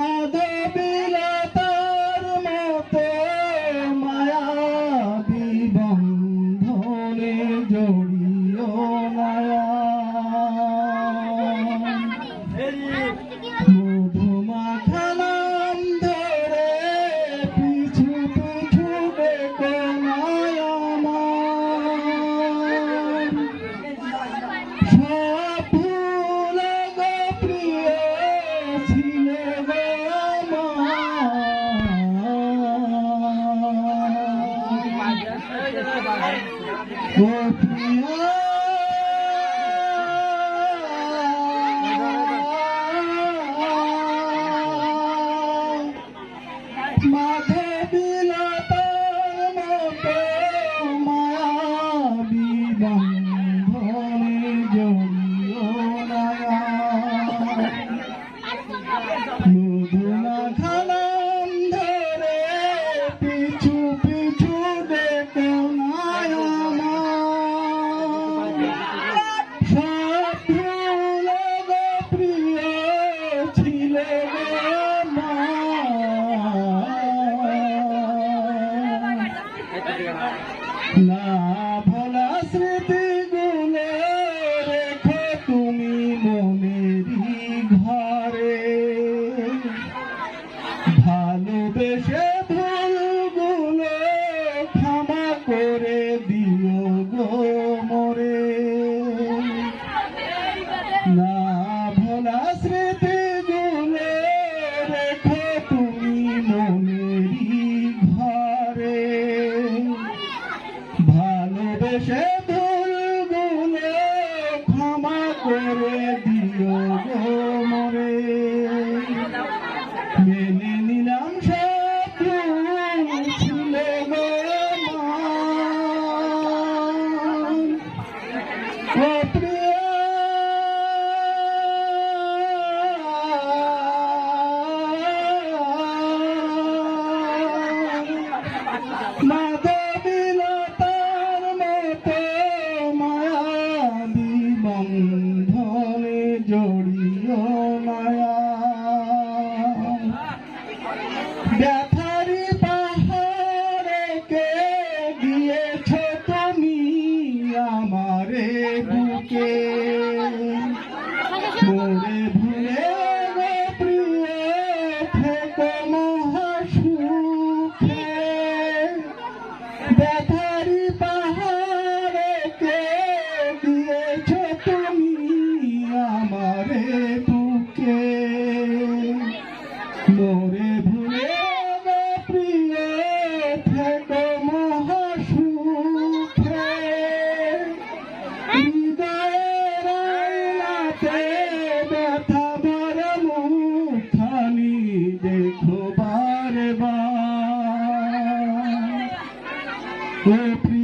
Nada. Confiança. My ডুবে সে ভুলগুলো ক্ষমা করে দিও গো মরে। না ভোলা স্মৃতিগুলো রেখো তুমি মনেরই ঘরে। ভালোবেসে ভুলগুলো ক্ষমা করে দিও গো ব্যথারি পাহাড়ে কে দিয়েছ তুমি আমারে বুকে? Cumpre